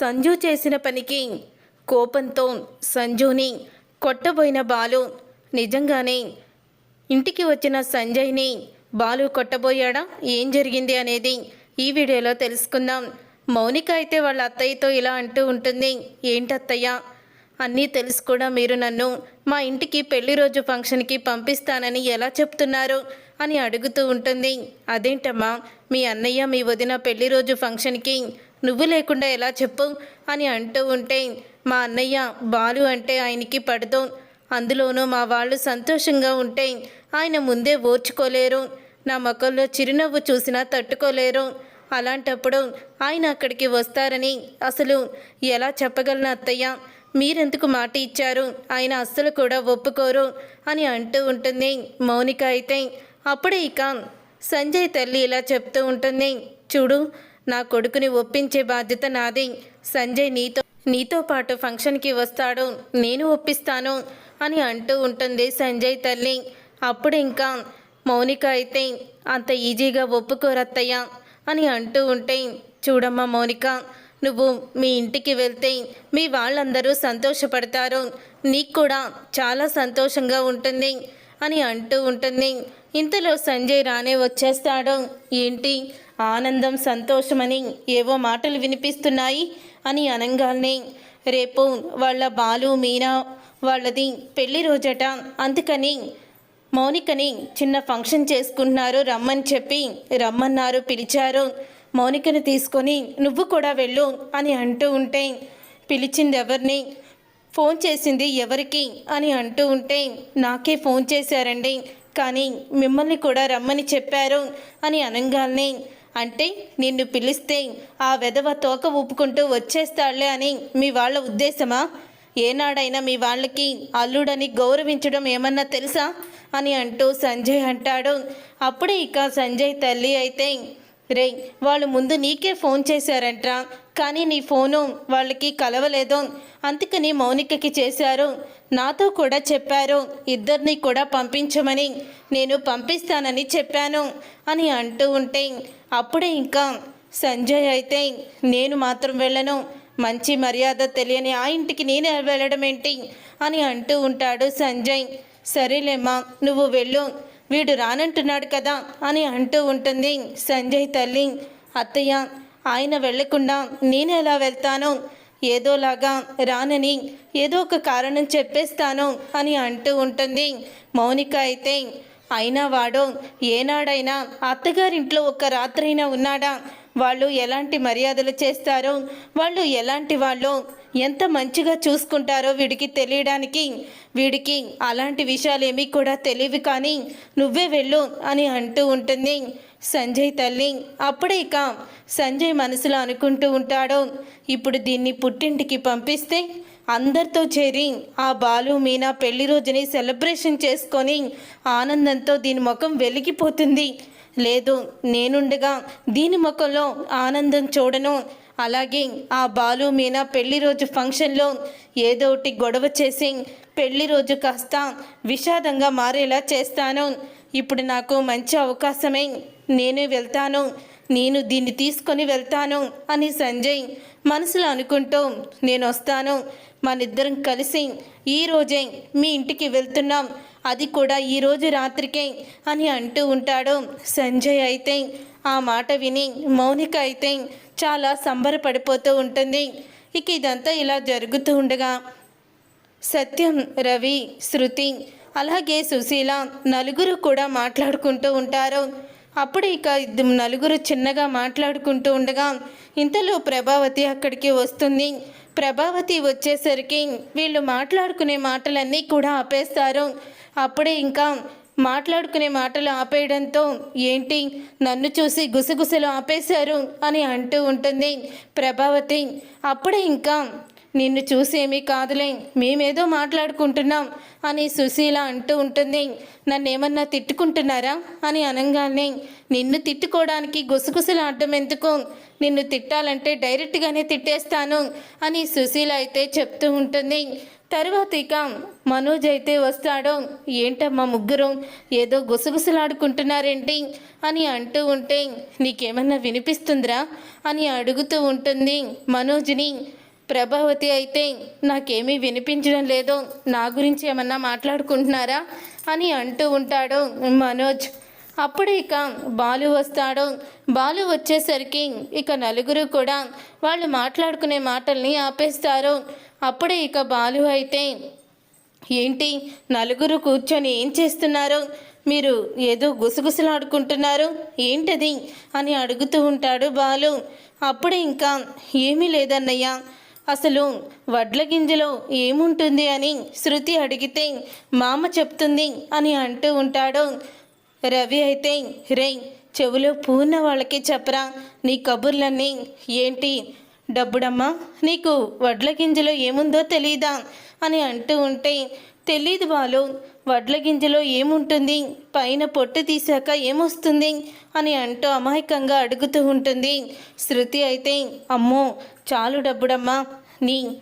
సంజు చేసిన పనికి కోపంతో సంజుని కొట్టబోయిన బాలు నిజంగానే ఇంటికి వచ్చిన సంజయ్ని బాలు కొట్టబోయాడా? ఏం జరిగింది అనేది ఈ వీడియోలో తెలుసుకుందాం. మౌనిక అయితే వాళ్ళ అత్తయ్యతో ఇలా అంటూ ఉంటుంది. ఏంటత్తయ్య అన్నీ తెలుసు కూడా మీరు నన్ను మా ఇంటికి పెళ్ళి రోజు ఫంక్షన్కి పంపిస్తానని ఎలా చెప్తున్నారు? అని అడుగుతూ ఉంటుంది. అదేంటమ్మా మీ అన్నయ్య మీ వదిన పెళ్ళి రోజు ఫంక్షన్కి నువ్వు లేకుండా ఎలా చెప్పు? అని అంటూ ఉంటే మా అన్నయ్య బాలు అంటే ఆయనకి పడదు. అందులోనూ మా వాళ్ళు సంతోషంగా ఉంటే ఆయన ముందే ఓర్చుకోలేరు. నా ముఖంలో చిరునవ్వు చూసినా తట్టుకోలేరు. అలాంటప్పుడు ఆయన అక్కడికి వస్తారని అసలు ఎలా చెప్పగలను అత్తయ్య? మీరెందుకు మాట ఇచ్చారు? ఆయన అస్సలు కూడా ఒప్పుకోరు అని అంటూ ఉంటుంది మౌనిక అయితే. అప్పుడే ఇక సంజయ్ తల్లి ఇలా చెప్తూ ఉంటుంది. చూడు నా కొడుకుని ఒప్పించే బాధ్యత నాది. సంజయ్ నీతో నీతో పాటు ఫంక్షన్కి వస్తాడు. నేను ఒప్పిస్తాను అని అంటూ ఉంటుంది సంజయ్ తల్లి. అప్పుడు ఇంకా మౌనిక అయితే అంత ఈజీగా ఒప్పుకోరత్తయ్య అని అంటూ ఉంటే చూడమ్మా మౌనిక నువ్వు మీ ఇంటికి వెళ్తే మీ వాళ్ళందరూ సంతోషపడతారు. నీకు కూడా చాలా సంతోషంగా ఉంటుంది అని అంటూ ఉంటుంది. ఇంతలో సంజయ్ రానే వచ్చేస్తాడు. ఏంటి? ఆనందం సంతోషమని ఏవో మాటలు వినిపిస్తున్నాయి అని అనగానే రేపు వాళ్ళ బాలు మీనా వాళ్ళది పెళ్ళి రోజట. అందుకని మౌనికని చిన్న ఫంక్షన్ చేసుకుంటున్నారు రమ్మని చెప్పి రమ్మన్నారు పిలిచారు. మౌనికని తీసుకొని నువ్వు కూడా వెళ్ళు అని అంటూ ఉంటే పిలిచింది ఎవరిని ఫోన్ చేసింది ఎవరికి? అని అంటూ ఉంటే నాకే ఫోన్ చేశారండి. కానీ మిమ్మల్ని కూడా రమ్మని చెప్పారు అని అనగానే అంటే నిన్ను పిలిస్తే ఆ వెధవ తోక ఊపుకుంటూ వచ్చేస్తాడులే అని మీ వాళ్ళ ఉద్దేశమా? ఏనాడైనా మీ వాళ్ళకి అల్లుడని గౌరవించడం ఏమన్నా తెలుసా? అని అంటూ సంజయ్ అంటాడు. అప్పుడే ఇక సంజయ్ తల్లి అయితే రే వాళ్ళు ముందు నీకే ఫోన్ చేశారంట్రా. కానీ నీ ఫోను వాళ్ళకి కలవలేదు. అందుకని మౌనికకి చేశారు. నాతో కూడా చెప్పారు. ఇద్దరిని కూడా పంపించమని నేను పంపిస్తానని చెప్పాను అని అంటూ ఉంటే అప్పుడే ఇంకా సంజయ్ అయితే నేను మాత్రం వెళ్ళను. మంచి మర్యాద తెలియని ఆ ఇంటికి నేనే వెళ్ళడం ఏంటి అని అంటూ ఉంటాడు సంజయ్. సరేలేమ్మా నువ్వు వెళ్ళు. వీడు రానంటున్నాడు కదా అని అంటూ ఉంటుంది. సంజయ్ తల్లి అత్తయ్య ఆయన వెళ్ళకుండా నేను ఎలా వెళ్తాను? ఏదోలాగా రానని ఏదో ఒక కారణం చెప్పేస్తాను అని అంటూ ఉంటుంది. మౌనిక అయితే అయినా వాడు ఏనాడైనా అత్తగారింట్లో ఒక రాత్రైనా ఉన్నాడా? వాళ్ళు ఎలాంటి మర్యాదలు చేస్తారో? వాళ్ళు ఎలాంటి వాళ్ళు? ఎంత మంచిగా చూసుకుంటారో వీడికి తెలియడానికి వీడికి అలాంటి విషయాలేమీ కూడా తెలియవు కానీ నువ్వే వెళ్ళు అని అంటూ ఉంటుంది సంజయ్ తల్లి. అప్పుడే ఇక సంజయ్ మనసులో అనుకుంటూ ఉంటాడు ఇప్పుడు దీన్ని పుట్టింటికి పంపిస్తే అందరితో చేరి ఆ బాలు మీనా పెళ్ళి రోజుని సెలబ్రేషన్ చేసుకొని ఆనందంతో దీని ముఖం వెలిగిపోతుంది. లేదు నేనుండగా దీని ముఖంలో ఆనందం చూడను. అలాగే ఆ బాలు మీనా పెళ్ళి రోజు ఫంక్షన్లో ఏదో ఒకటి గొడవ చేసి పెళ్ళి రోజు కాస్త విషాదంగా మారేలా చేస్తాను. ఇప్పుడు నాకు మంచి అవకాశమే. నేనే వెళ్తాను. నేను దీన్ని తీసుకొని వెళ్తాను అని సంజయ్ మనసులో అనుకుంటూ నేను వస్తాను. మనిద్దరం కలిసి ఈరోజే మీ ఇంటికి వెళ్తున్నాం. అది కూడా ఈరోజు రాత్రికే అని అంటూ ఉంటాడు. సంజయ్ అయితే ఆ మాట విని మౌనిక అయితే చాలా సంబరపడిపోతూ ఉంటుంది. ఇక ఇదంతా ఇలా జరుగుతూ ఉండగా సత్యం రవి శృతి అలాగే సుశీల నలుగురు కూడా మాట్లాడుకుంటూ ఉంటారు. అప్పుడు ఇక ఇద్దరు నలుగురు చిన్నగా మాట్లాడుకుంటూ ఉండగా ఇంతలో ప్రభావతి అక్కడికి వస్తుంది. ప్రభావతి వచ్చేసరికి వీళ్ళు మాట్లాడుకునే మాటలన్నీ కూడా ఆపేస్తారు. అప్పుడే ఇంకా మాట్లాడుకునే మాటలు ఆపేయడంతో ఏంటి నన్ను చూసి గుసగుసలు ఆపేశారు అని అంటూ ఉంటుంది ప్రభావతి. అప్పుడే ఇంకా నిన్ను చూసేమీ కాదులే మేమేదో మాట్లాడుకుంటున్నాం అని సుశీల అంటూ ఉంటుంది. నన్నేమన్నా తిట్టుకుంటున్నారా అని అనగానే నిన్ను తిట్టుకోవడానికి గుసగుసలాడడం ఎందుకు? నిన్ను తిట్టాలంటే డైరెక్ట్గానే తిట్టేస్తాను అని సుశీల అయితే చెప్తూ ఉంటుంది. తర్వాత ఇక మనోజ్ అయితే వస్తాడో. ఏంటమ్మా ముగ్గురు? ఏదో గుసగుసలాడుకుంటున్నారేంటి అని అంటూ ఉంటే నీకేమన్నా వినిపిస్తుందిరా అని అడుగుతూ ఉంటుంది మనోజ్ని. ప్రభావతి అయితే నాకేమీ వినిపించడం లేదు. నా గురించి ఏమన్నా మాట్లాడుకుంటున్నారా? అని అంటూ ఉంటాడు మనోజ్. అప్పుడు ఇక బాలు వస్తాడు. బాలు వచ్చేసరికి ఇక నలుగురు కూడా వాళ్ళు మాట్లాడుకునే మాటల్ని ఆపేస్తారు. అప్పుడే ఇక బాలు అయితే ఏంటి? నలుగురు కూర్చొని ఏం చేస్తున్నారు? మీరు ఏదో గుసగుసలాడుకుంటున్నారు? ఏంటది? అని అడుగుతూ ఉంటాడు బాలు. అప్పుడే ఇంకా ఏమీ లేదన్నయ్య. అసలు వడ్ల గింజలో ఏముంటుంది అని శృతి అడిగితే మామ చెప్తుంది అని అంటూ ఉంటాడు. రవి అయితే రే చెవిలో పూర్ణ వాళ్ళకి చెప్పరా నీ కబుర్లన్నీ ఏంటి? డబ్బుడమ్మా నీకు వడ్ల గింజలో ఏముందో తెలియదా అని అంటూ ఉంటే తెలీదు బాలు. వడ్ల గింజలో ఏముంటుంది? పైన పొట్టు తీసాక ఏమొస్తుంది? అని అంటూ అమాయకంగా అడుగుతూ ఉంటుంది. శృతి అయితే అమ్మో చాలు డబ్బుడమ్మా. నీ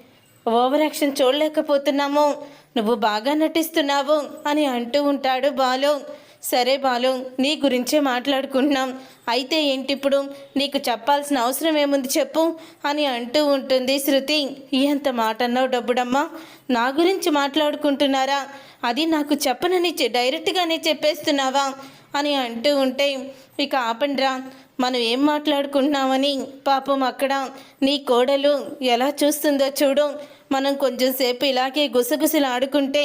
ఓవర్ యాక్షన్ చూడలేకపోతున్నాము. నువ్వు బాగా నటిస్తున్నావు అని అంటూ ఉంటాడు బాలు. సరే బాలు నీ గురించే మాట్లాడుకుంటున్నాం. అయితే ఏంటి ఇప్పుడు నీకు చెప్పాల్సిన అవసరం ఏముంది చెప్పు అని అంటూ ఉంటుంది శృతి. ఎంత మాట అన్నావు డబ్బుడమ్మా? నా గురించి మాట్లాడుకుంటున్నారా? అది నాకు చెప్పనని చె- డైరెక్ట్గానే చెప్పేస్తున్నావా? అని అంటూ ఉంటే ఇక ఆపండిరా. మనం ఏం మాట్లాడుకుంటున్నామని? పాపం అక్కడ నీ కోడలు ఎలా చూస్తుందో చూడు. మనం కొంచెం సేపు ఇలాగే గుసగుసలాడుకుంటే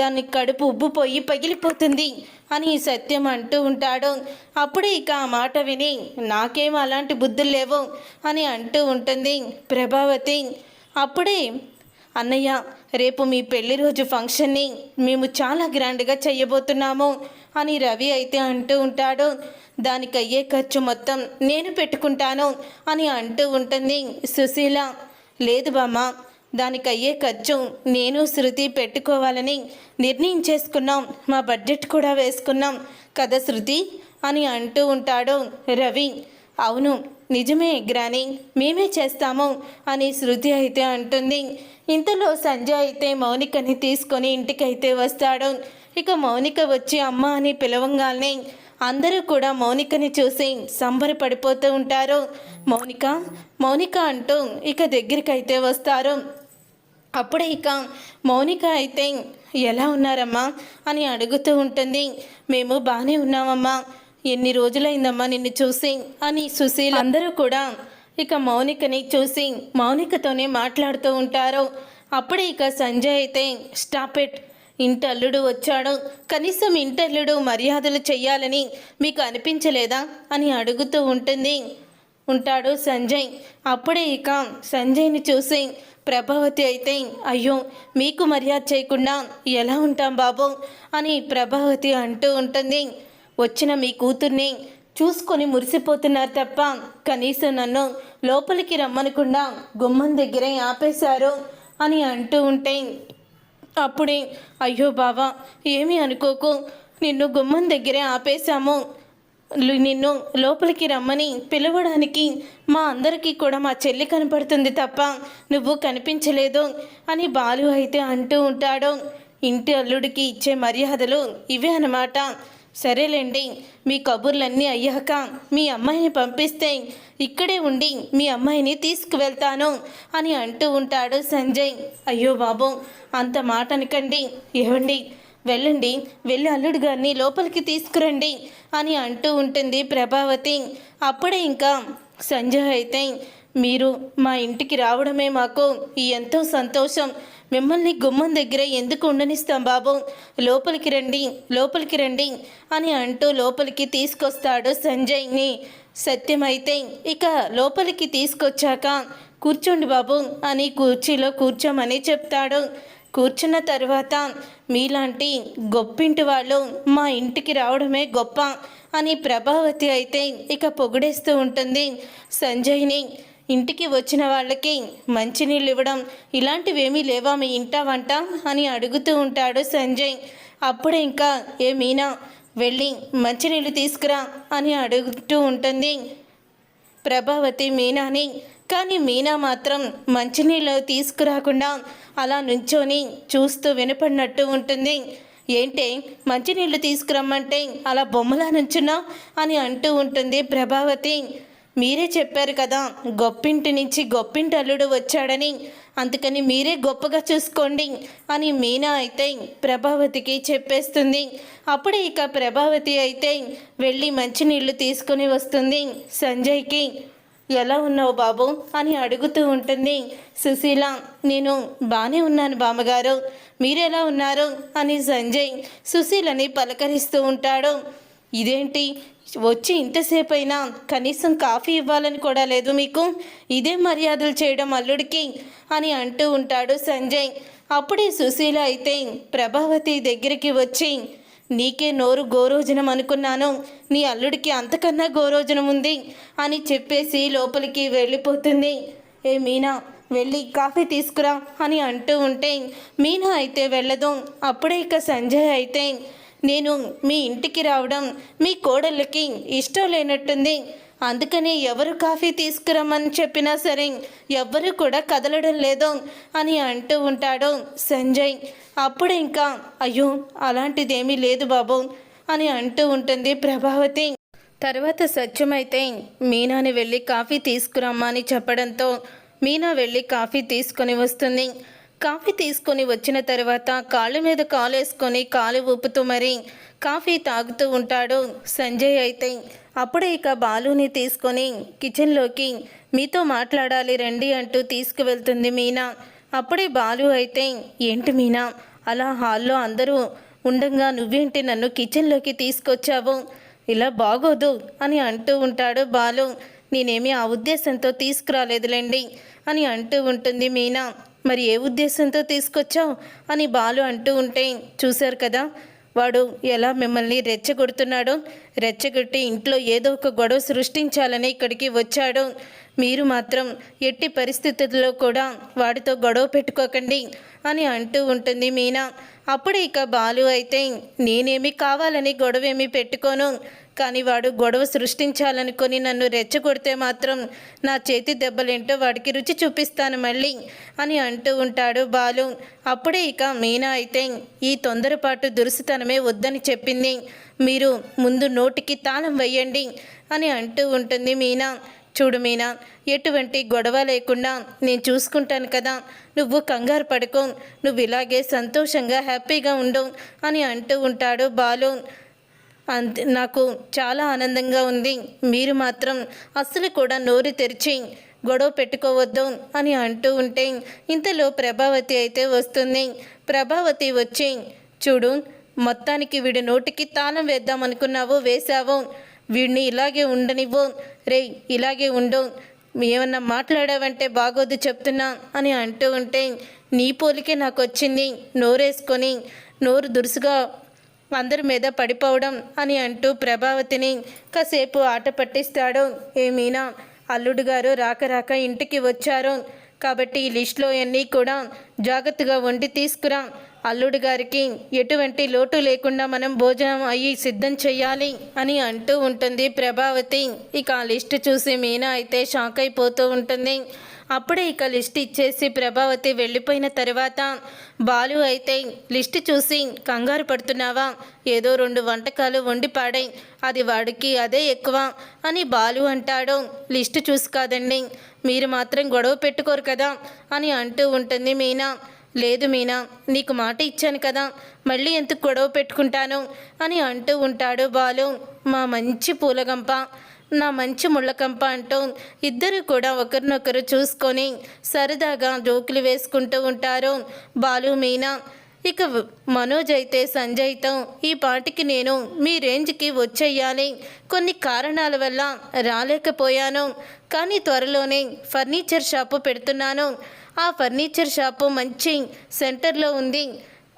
దాన్ని దాని కడుపు ఉబ్బుపోయి పగిలిపోతుంది అని సత్యం అంటూ ఉంటాడు. అప్పుడే ఇక ఆ మాట విని నాకేం అలాంటి బుద్ధులు లేవు అని అంటూ ఉంటుంది ప్రభావతి. అప్పుడే అన్నయ్య రేపు మీ పెళ్ళి రోజు ఫంక్షన్ని మేము చాలా గ్రాండ్గా చేయబోతున్నాము అని రవి అయితే అంటూ ఉంటాడు. దానికి అయ్యే ఖర్చు మొత్తం నేను పెట్టుకుంటాను అని అంటూ ఉంటుంది సుశీల. లేదు బామ్మ దానికి అయ్యే ఖర్చు నేను శృతి పెట్టుకోవాలని నిర్ణయం చేసుకున్నాం మా బడ్జెట్ కూడా వేసుకున్నాం. కదా శృతి? అని అంటూ ఉంటాడు రవి. అవును నిజమే గ్రాని మేమే చేస్తాము అని శృతి అయితే అంటుంది. ఇంతలో సంజయ్ అయితే మౌనికని తీసుకొని ఇంటికైతే వస్తాడు. ఇక మౌనిక వచ్చి అమ్మ అని పిలవంగానే అందరూ కూడా మౌనికని చూసి సంబరపడిపోతూ ఉంటారు. మౌనిక మౌనిక అంటూ ఇక దగ్గరికైతే వస్తారు. అప్పుడే ఇక మౌనిక అయితే ఎలా ఉన్నారమ్మా? అని అడుగుతూ ఉంటుంది. మేము బాగానే ఉన్నామమ్మా. ఎన్ని రోజులైందమ్మా నిన్ను చూసి? అని సుశీల్ అందరూ కూడా ఇక మౌనికని చూసి మౌనికతోనే మాట్లాడుతూ ఉంటారు. అప్పుడే ఇక సంజయ్ అయితే స్టాప్ ఇట్. ఇంటల్లుడు వచ్చాడు. కనీసం ఇంటల్లుడు మర్యాదలు చెయ్యాలని మీకు అనిపించలేదా? అని అడుగుతూ ఉంటుంది. ఉంటాడు సంజయ్. అప్పుడే ఇక సంజయ్ని చూసి ప్రభావతి అయితే అయ్యో మీకు మర్యాద చేయకుండా ఎలా ఉంటాం బాబు? అని ప్రభావతి అంటూ ఉంటుంది. వచ్చిన మీ కూతుర్ని చూసుకొని మురిసిపోతున్నారు తప్ప కనీసం నన్ను లోపలికి రమ్మనకుండా గుమ్మం దగ్గరే ఆపేశారు అని అంటూ ఉంటే అప్పుడే అయ్యో బావా ఏమీ అనుకోకు నిన్ను గుమ్మం దగ్గరే ఆపేశాము. నిన్ను లోపలికి రమ్మని పిలవడానికి మా అందరికీ కూడా మా చెల్లి కనపడుతుంది తప్ప నువ్వు కనిపించలేదు అని బాలు అయితే అంటూ ఉంటాడు. ఇంటి అల్లుడికి ఇచ్చే మర్యాదలు ఇవే అన్నమాట. సరేలేండి మీ కబుర్లన్నీ అయ్యాక మీ అమ్మాయిని పంపిస్తే ఇక్కడే ఉండి మీ అమ్మాయిని తీసుకువెళ్తాను అని అంటూ ఉంటాడు సంజయ్. అయ్యో బాబు అంత మాట అనకండి. ఏవండి వెళ్ళండి వెళ్ళి అల్లుడు గారిని లోపలికి తీసుకురండి అని అంటూ ఉంటుంది ప్రభావతి. అప్పుడే ఇంకా సంజయ్ అయితే మీరు మా ఇంటికి రావడమే మాకు ఎంతో సంతోషం. మిమ్మల్ని గుమ్మం దగ్గర ఎందుకు ఉండనిస్తాం బాబు? లోపలికి రండి లోపలికి రండి అని అంటూ లోపలికి తీసుకొస్తాడు సంజయ్ని. సత్యమైతే ఇక లోపలికి తీసుకొచ్చాక కూర్చోండి బాబు అని కుర్చీలో కూర్చోమని చెప్తాడు. కూర్చున్న తర్వాత మీలాంటి గొప్పింటి వాళ్ళు మా ఇంటికి రావడమే గొప్ప అని ప్రభావతి అయితే ఇక పొగిడేస్తూ ఉంటుంది. సంజయ్ని ఇంటికి వచ్చిన వాళ్ళకి మంచినీళ్ళు ఇవ్వడం ఇలాంటివేమీ లేవా మీ ఇంట వంట అని అడుగుతూ ఉంటాడు సంజయ్. అప్పుడు ఇంకా ఏ మీనా వెళ్ళి మంచినీళ్ళు తీసుకురా అని అడుగుతూ ఉంటుంది. ప్రభావతి మీనాని కానీ మీనా మాత్రం మంచినీళ్ళు తీసుకురాకుండా అలా నుంచొని చూస్తూ వినపడినట్టు ఉంటుంది. ఏంటే మంచినీళ్ళు తీసుకురమ్మంటే అలా బొమ్మలా నుంచున్నా అని అంటూ ఉంటుంది ప్రభావతి. మీరే చెప్పారు కదా గొప్పింటి నుంచి గొప్పింటి అల్లుడు వచ్చాడని. అందుకని మీరే గొప్పగా చూసుకోండి అని మీనా అయితే ప్రభావతికి చెప్పేస్తుంది. అప్పుడే ఇక ప్రభావతి అయితే వెళ్ళి మంచినీళ్ళు తీసుకొని వస్తుంది సంజయ్కి. ఎలా ఉన్నావు బాబు అని అడుగుతూ ఉంటుంది. సుశీల నేను బాగానే ఉన్నాను బామ్మగారు. మీరెలా ఉన్నారు? అని సంజయ్ సుశీలని పలకరిస్తూ ఉంటాడు. ఇదేంటి? వచ్చి ఇంతసేపు అయినా కనీసం కాఫీ ఇవ్వాలని కూడా లేదు మీకు? ఇదే మర్యాదలు చేయడం అల్లుడికి? అని అంటూ ఉంటాడు సంజయ్. అప్పుడే సుశీల అయితే ప్రభావతి దగ్గరికి వచ్చి నీకే నోరు గోరోజనం అనుకున్నాను. నీ అల్లుడికి అంతకన్నా గోరోజనం ఉంది అని చెప్పేసి లోపలికి వెళ్ళిపోతుంది. ఏ మీనా వెళ్ళి కాఫీ తీసుకురా అని అంటూ ఉంటే మీనా అయితే వెళ్ళదు. అప్పుడే ఇక సంజయ్ అయితే నేను మీ ఇంటికి రావడం మీ కోడళ్ళకి ఇష్టం లేనట్టుంది. అందుకని ఎవరు కాఫీ తీసుకురమ్మని చెప్పినా సరే ఎవ్వరు కూడా కదలడం లేదు అని అంటూ ఉంటాడు సంజయ్. అప్పుడు ఇంకా అయ్యో అలాంటిదేమీ లేదు బాబు అని అంటూ ఉంటుంది ప్రభావతి. తర్వాత సత్యమైతే మీనాని వెళ్ళి కాఫీ తీసుకురమ్మని చెప్పడంతో మీనా వెళ్ళి కాఫీ తీసుకొని వస్తుంది. కాఫీ తీసుకొని వచ్చిన తర్వాత కాళ్ళ మీద కాలు వేసుకొని కాలు ఊపుతూ మరి కాఫీ తాగుతూ ఉంటాడు సంజయ్ అయితే. అప్పుడే ఇక బాలుని తీసుకొని కిచెన్లోకి మీతో మాట్లాడాలి రండి అంటూ తీసుకువెళ్తుంది మీనా. అప్పుడే బాలు అయితే ఏంటి మీనా? అలా హాల్లో అందరూ ఉండంగా నువ్వేంటి నన్ను కిచెన్లోకి తీసుకొచ్చావు? ఇలా బాగోదు అని అంటూ ఉంటాడు బాలు. నేనేమి ఆ ఉద్దేశంతో తీసుకురాలేదులేండి అని అంటూ ఉంటుంది మీనా. మరి ఏ ఉద్దేశంతో తీసుకొచ్చావు? అని బాలు అంటూ ఉంటే చూశారు కదా వాడు ఎలా మిమ్మల్ని రెచ్చగొడుతున్నాడో రెచ్చగొట్టి ఇంట్లో ఏదో ఒక గొడవ సృష్టించాలని ఇక్కడికి వచ్చాడు. మీరు మాత్రం ఎట్టి పరిస్థితుల్లో కూడా వాడితో గొడవ పెట్టుకోకండి అని అంటూ ఉంటుంది మీనా. అప్పుడు ఇక బాలు అయితే నేనేమి కావాలని గొడవేమి పెట్టుకోను కానీ వాడు గొడవ సృష్టించాలనుకొని నన్ను రెచ్చగొడితే మాత్రం నా చేతి దెబ్బలేంటో వాడికి రుచి చూపిస్తాను మళ్ళీ అని అంటూ ఉంటాడు బాలు. అప్పుడే ఇక మీనా అయితే ఈ తొందరపాటు దురుసుతనమే వద్దని చెప్పింది. మీరు ముందు నోటికి తాళం వేయండి అని అంటూ ఉంటుంది మీనా. చూడు మీనా ఎటువంటి గొడవ లేకుండా నేను చూసుకుంటాను కదా. నువ్వు కంగారు పడుకో నువ్వు ఇలాగే సంతోషంగా హ్యాపీగా ఉండు అని అంటూ ఉంటాడు బాలు. అంతే నాకు చాలా ఆనందంగా ఉంది. మీరు మాత్రం అస్సలు కూడా నోరు తెరిచి గొడవ పెట్టుకోవద్దు అని అంటూ ఉంటే ఇంతలో ప్రభావతి అయితే వస్తుంది. ప్రభావతి వచ్చి చూడు మొత్తానికి వీడి నోటికి తాళం వేద్దాం అనుకున్నావు వేశావు. వీడిని ఇలాగే ఉండనివ్వు. రే ఇలాగే ఉండు. ఏమన్నా మాట్లాడావంటే బాగోదు చెప్తున్నా అని అంటూ ఉంటే నీ పోలికే నాకు వచ్చింది. నోరేసుకొని నోరు దురుసుగా అందరి మీద పడిపోవడం అని అంటూ ప్రభావతిని కాసేపు ఆట పట్టిస్తాడు. ఏమీనా అల్లుడు గారు రాక రాక ఇంటికి వచ్చారు. కాబట్టి ఈ లిస్టులో అన్నీ కూడా జాగ్రత్తగా వండి తీసుకురా. అల్లుడు గారికి ఎటువంటి లోటు లేకుండా మనం భోజనం అయ్యి సిద్ధం చెయ్యాలి అని అంటూ ఉంటుంది ప్రభావతి. ఇక ఆ లిస్టు చూసి మీనా అయితే షాక్ అయిపోతూ ఉంటుంది. అప్పుడే ఇక లిస్ట్ ఇచ్చేసి ప్రభావతి వెళ్ళిపోయిన తర్వాత బాలు అయితే లిస్ట్ చూసి కంగారు పడుతున్నావా? ఏదో రెండు వంటకాలు వండి పాడాయి. అది వాడికి అదే ఎక్కువ అని బాలు అంటాడు. లిస్ట్ చూసి కాదండి. మీరు మాత్రం గొడవ పెట్టుకోరు కదా అని అంటూ ఉంటుంది మీనా. లేదు మీనా నీకు మాట ఇచ్చాను కదా మళ్ళీ ఎందుకు గొడవ పెట్టుకుంటాను? అని అంటూ ఉంటాడు బాలు. మా మంచి పూలగంప నా మంచి ముళ్ళకంప అంటూ ఇద్దరు కూడా ఒకరినొకరు చూసుకొని సరదాగా జోకులు వేసుకుంటూ ఉంటారు బాలు మీనా. ఇక మనోజ్ అయితే సంజయ్తో ఈ పాటికి నేను మీ రేంజ్కి వచ్చేయాలి. కొన్ని కారణాల వల్ల రాలేకపోయాను. కానీ త్వరలోనే ఫర్నిచర్ షాపు పెడుతున్నాను. ఆ ఫర్నిచర్ షాపు మంచి సెంటర్లో ఉంది.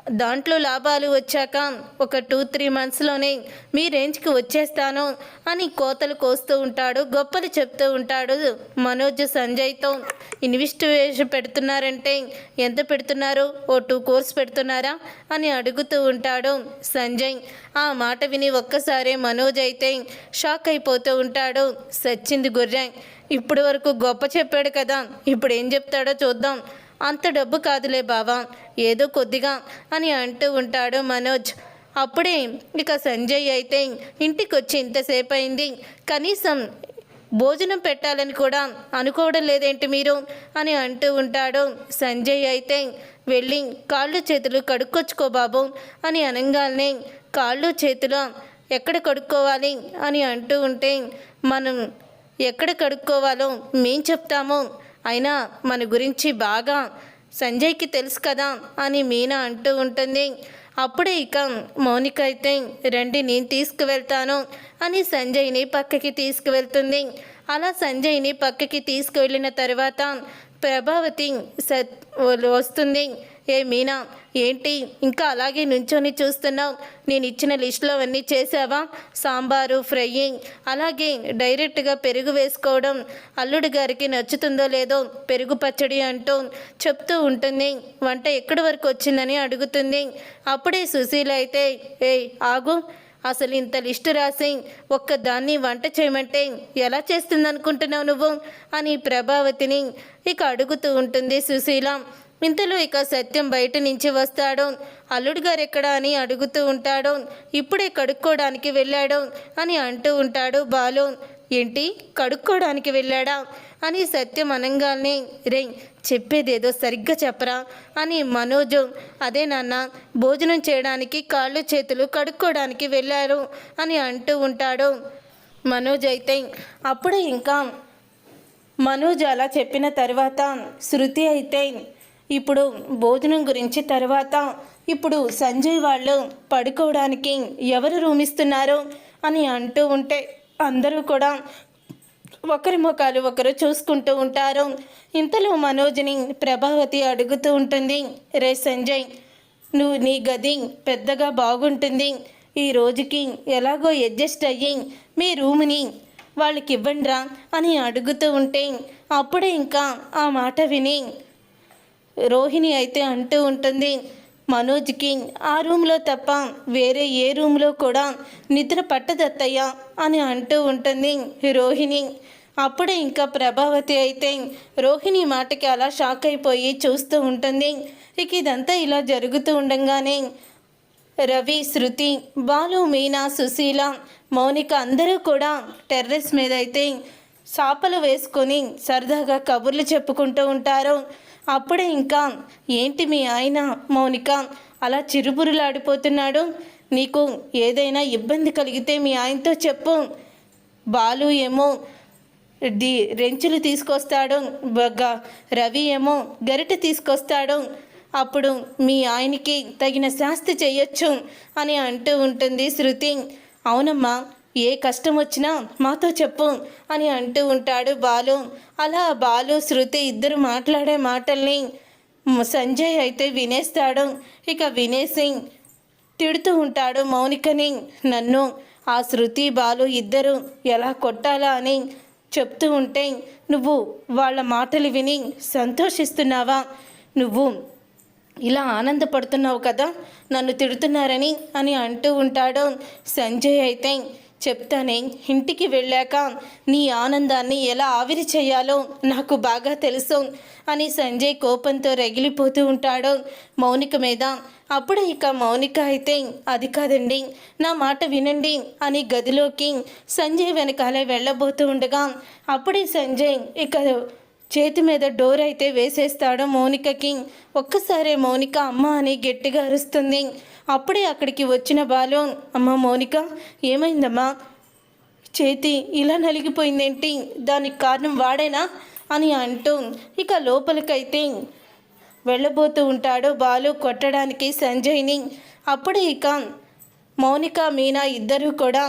దాంట్లో లాభాలు వచ్చాక ఒక టూ త్రీ మంత్స్లోనే మీ రేంజ్కి వచ్చేస్తాను అని కోతలు కోస్తూ ఉంటాడు గొప్పలు చెప్తూ ఉంటాడు మనోజ్ సంజయ్తో. ఇన్వెస్టిగేషన్ పెడుతున్నారంటే ఎంత పెడుతున్నారు? ఓ టూ కోర్స్ పెడుతున్నారా? అని అడుగుతూ ఉంటాడు సంజయ్. ఆ మాట విని ఒక్కసారే మనోజ్ అయితే షాక్ అయిపోతూ ఉంటాడు సచ్చింది గుర్రె ఇప్పుడు వరకు గొప్ప చెప్పాడు కదా ఇప్పుడు ఏం చెప్తాడో చూద్దాం. అంత డబ్బు కాదులే బావా ఏదో కొద్దిగా అని అంటూ ఉంటాడు మనోజ్. అప్పుడే ఇక సంజయ్ అయితే ఇంటికి వచ్చి ఇంతసేపు అయింది కనీసం భోజనం పెట్టాలని కూడా అనుకోవడం లేదేంటి మీరు? అని అంటూ ఉంటాడు సంజయ్ అయితే. వెళ్ళి కాళ్ళు చేతులు కడుక్కొచ్చుకో బాబు అని అనగానే కాళ్ళు చేతులు ఎక్కడ కడుక్కోవాలి అని అంటూ ఉంటే మనం ఎక్కడ కడుక్కోవాలో మేం చెప్తాము అయినా మన గురించి బాగా సంజయ్కి తెలుసు కదా అని మీనా అంటూ ఉంటుంది. అప్పుడే ఇక మౌనిక అయితే రండి నేను తీసుకువెళ్తాను అని సంజయ్ని పక్కకి తీసుకువెళ్తుంది. అలా సంజయ్ని పక్కకి తీసుకువెళ్ళిన తర్వాత ప్రభావతి సత్ వస్తుంది. ఏ మీనా ఏంటి ఇంకా అలాగే నుంచొని చూస్తున్నావు? నేను ఇచ్చిన లిస్టులో అవన్నీ చేసావా సాంబారు ఫ్రైయింగ్ అలాగే డైరెక్ట్గా పెరుగు వేసుకోవడం అల్లుడి గారికి నచ్చుతుందో లేదో పెరుగు పచ్చడి అంటూ చెప్తూ ఉంటుంది. వంట ఎక్కడి వరకు వచ్చిందని అడుగుతుంది. అప్పుడే సుశీల అయితే ఏయ్ ఆగు. అసలు ఇంత లిస్టు రాసి ఒక్కదాన్ని వంట చేయమంటే ఎలా చేస్తుందనుకుంటున్నావు నువ్వు? అని ప్రభావతిని ఇక అడుగుతూ ఉంటుంది సుశీల. ఇంతలో ఇక సత్యం బయట నుంచి వస్తాడు అల్లుడు గారు ఎక్కడా అని అడుగుతూ ఉంటాడు ఇప్పుడే కడుక్కోవడానికి వెళ్ళాడు అని అంటూ ఉంటాడు బాలు. ఏంటి? కడుక్కోవడానికి వెళ్ళాడా? అని సత్యం అనంగానే రే చెప్పేదేదో సరిగ్గా చెప్పరా? అని మనోజు అదే నాన్న భోజనం చేయడానికి కాళ్ళు చేతులు కడుక్కోవడానికి వెళ్ళారు అని అంటూ ఉంటాడు. మనోజ్ అయితే అప్పుడే ఇంకా మనోజ్ అలా చెప్పిన తర్వాత శృతి అయితే ఇప్పుడు భోజనం గురించి తర్వాత ఇప్పుడు సంజయ్ వాళ్ళు పడుకోవడానికి ఎవరు రూమ్ ఇస్తున్నారు అని అంటూ ఉంటే అందరూ కూడా ఒకరి ముఖాలు ఒకరు చూసుకుంటూ ఉంటారు. ఇంతలో మనోజ్ని ప్రభావతి అడుగుతూ ఉంటుంది రే సంజయ్ నువ్వు నీ గది పెద్దగా బాగుంటుంది. ఈ రోజుకి ఎలాగో అడ్జస్ట్ అయ్యి మీ రూమ్ని వాళ్ళకి ఇవ్వండిరా అని అడుగుతూ ఉంటే అప్పుడే ఇంకా ఆ మాట విని రోహిణి అయితే అంటూ ఉంటుంది మనోజ్కి ఆ రూమ్లో తప్ప వేరే ఏ రూమ్లో కూడా నిద్ర పట్టదత్తయ్య అని అంటూ ఉంటుంది రోహిణి. అప్పుడే ఇంకా ప్రభావతి అయితే రోహిణి మాటకి అలా షాక్ అయిపోయి చూస్తూ ఉంటుంది. ఇక ఇదంతా ఇలా జరుగుతూ ఉండగానే రవి శృతి బాలు మీనా సుశీల మౌనిక అందరూ కూడా టెర్రస్ మీద అయితే చాపలు వేసుకొని సరదాగా కబుర్లు చెప్పుకుంటూ ఉంటారు. అప్పుడే ఇంకా ఏంటి మీ ఆయన మౌనిక? అలా చిరుబురులాడిపోతున్నాడు నీకు ఏదైనా ఇబ్బంది కలిగితే మీ ఆయనతో చెప్పు. బాలు ఏమో ది రెంచులు తీసుకొస్తాడు. రవి ఏమో గరిటె తీసుకొస్తాడు. అప్పుడు మీ ఆయనకి తగిన శాస్తి చేయొచ్చు అని అంటూ ఉంటుంది శృతి. అవునమ్మా ఏ కష్టం వచ్చినా మాతో చెప్పు అని అంటూ ఉంటాడు బాలు. అలా బాలు శృతి ఇద్దరు మాట్లాడే మాటల్ని సంజయ్ అయితే వినేస్తాడు. ఇక వినేసి తిడుతూ ఉంటాడు మౌనికని. నన్ను ఆ శృతి బాలు ఇద్దరు ఎలా కొట్టాలా అని చెప్తూ ఉంటే నువ్వు వాళ్ళ మాటలు విని సంతోషిస్తున్నావా? నువ్వు ఇలా ఆనందపడుతున్నావు కదా నన్ను తిడుతున్నారని అని అంటూ ఉంటాడు సంజయ్ అయితే. చెప్తానే ఇంటికి వెళ్ళాక నీ ఆనందాన్ని ఎలా ఆవిరి చేయాలో నాకు బాగా తెలుసు అని సంజయ్ కోపంతో రగిలిపోతూ ఉంటాడు. మౌనిక మీద అప్పుడు ఇక మౌనిక అయితే అది కాదండి నా మాట వినండి అని గదిలోకి సంజయ్ వెనకాలే వెళ్ళబోతూ ఉండగా అప్పుడే సంజయ్ ఇక చేతి మీద డోర్ అయితే వేసేస్తాడు మౌనికకి ఒక్కసారే మౌనిక అమ్మ అని గట్టిగా అరుస్తుంది. అప్పుడే అక్కడికి వచ్చిన బాలు అమ్మ మౌనిక ఏమైందమ్మా? చేతి ఇలా నలిగిపోయిందేంటి? దానికి కారణం వాడేనా? అని అంటూ ఇక లోపలికైతే వెళ్ళబోతూ ఉంటాడు బాలు కొట్టడానికి సంజయ్ని. అప్పుడే ఇక మౌనిక మీనా ఇద్దరూ కూడా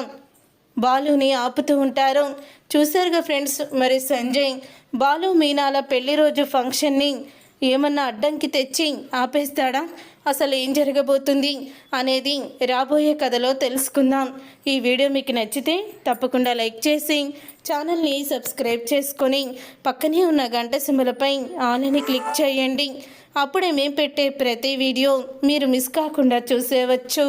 బాలుని ఆపుతూ ఉంటారు. చూసారుగా ఫ్రెండ్స్ మరి సంజయ్ బాలు మీనాల పెళ్ళి రోజు ఫంక్షన్ని ఏమన్నా అడ్డంకి తెచ్చి ఆపేస్తాడా? అసలు ఏం జరగబోతుంది అనేది రాబోయే కథలో తెలుసుకుందాం. ఈ వీడియో మీకు నచ్చితే తప్పకుండా లైక్ చేసి ఛానల్ని సబ్స్క్రైబ్ చేసుకొని పక్కనే ఉన్న గంట సింబలపై ఆన్ని క్లిక్ చేయండి. అప్పుడే మేము పెట్టే ప్రతి వీడియో మీరు మిస్ కాకుండా చూసేవచ్చు.